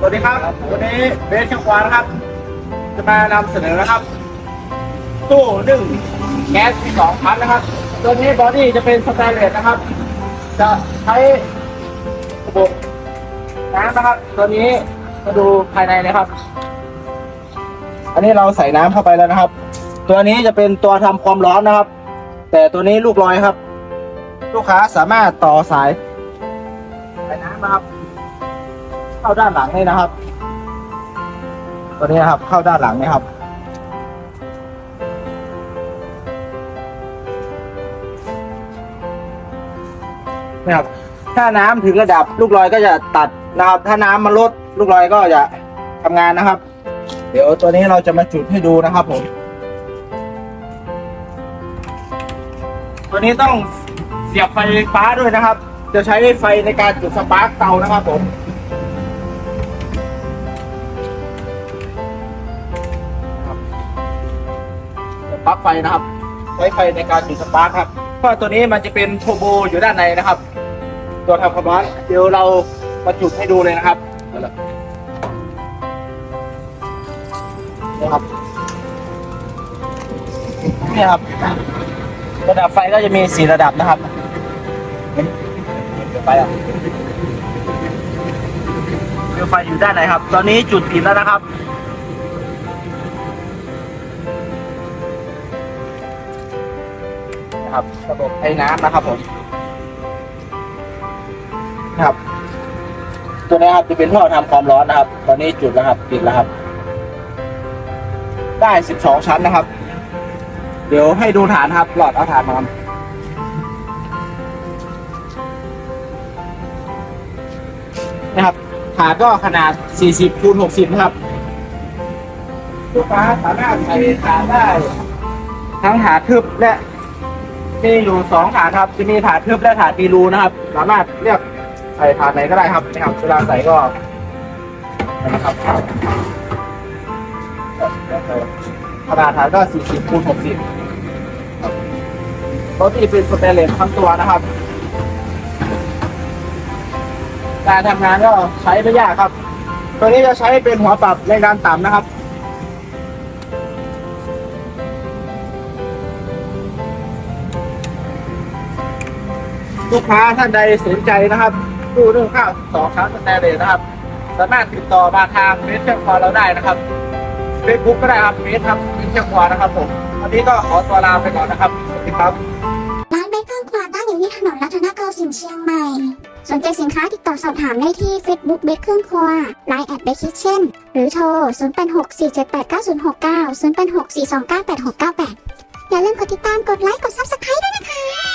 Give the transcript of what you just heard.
สวัสดีครับ วันนี้เบสเชียงควานนะครับ จะมานำเสนอนะครับ ตู้นึ่งแก๊สที่สองพันนะครับ ตัวนี้บอดี้จะเป็นสแตนเลสนะครับ จะใช้ระบบน้ำนะครับ ตัวนี้มาดูภายในนะครับ อันนี้เราใส่น้ำเข้าไปแล้วนะครับ ตัวนี้จะเป็นตัวทำความร้อนนะครับ แต่ตัวนี้ลูกลอยครับ ลูกค้าสามารถต่อสายสายน้ำนะครับ เข้าด้านหลังนี่นะครับ ตัวนี้นะครับ เข้าด้านหลังนี่ครับ นี่ครับ ถ้าน้ำถึงระดับลูกลอยก็จะตัดนะครับ ถ้าน้ำมันลดลูกลอยก็จะทำงานนะครับ เดี๋ยวตัวนี้เราจะมาจุดให้ดูนะครับผม ตัวนี้ต้องเสียบไฟฟ้าด้วยนะครับ จะใช้ไฟในการจุดสปาร์กเตานะครับผม ปลั๊กไฟนะครับ ใช้ไฟในการจุดสปาร์คครับเพราะตัวนี้มันจะเป็นโทโบอยู่ด้านในนะครับ ตัวทำความร้อนเดี๋ยวเรามาจุดให้ดูเลยนะครับนี่ครับนี่ครับ ระดับไฟก็จะมีสี่ระดับนะครับเดี๋ยวไฟอะเดี๋ยวไฟอยู่ด้านไหนครับ ตอนนี้จุดติดแล้วนะครับ นะครับ ระบบไอ้น้ำนะครับผมนะครับ ตัวนี้ครับจะเป็นท่อทำความร้อนนะครับ ตอนนี้จุดแล้วครับติดแล้วครับ ได้ 12 ชั้นนะครับ เดี๋ยวให้ดูฐานครับ หลอดเอาฐานมาครับนะครับฐานก็ขนาด 40คูณ60 นะครับลูกค้าสามารถใส่ฐานได้ ทั้งฐานทึบและ มีอยู่สองฐานครับจะมีฐานทึบและฐานมีรูนะครับ สามารถเลือกใส่ฐานไหนก็ได้ครับนะครับเวลาใส่ก็นะครับขนาดฐานก็40คูณ60รถที่เป็นสเตนเลสทั้งตัวนะครับ การทำงานก็ใช้ไม่ยากครับ ตัวนี้จะใช้เป็นหัวปรับในการต่ำนะครับ ลูกค้าท่านใดสนใจนะครับตู้นึ่งข้าวสองชั้นสแตนเลสนะครับ สามารถติดต่อมาทางเฟซเชียงควาเราได้นะครับเฟซบุ๊กก็ได้ครับเฟซครับเฟซเชียงควานะครับผมวันนี้ก็ขอตัวลาไปก่อนนะครับสวัสดีครับร้านเบเกอร์ควาตั้งอยู่ที่ถนนรัตนโกสินทร์เชียงใหม่ สนใจสินค้าติดต่อสอบถามได้ที่ Facebook เบเกอร์ควา Line แอดเบคคิเช่นหรือโทร 0864789069 0864298698 อย่าลืมกดติดตามกดไลค์กด Subscribe ด้วยนะคะ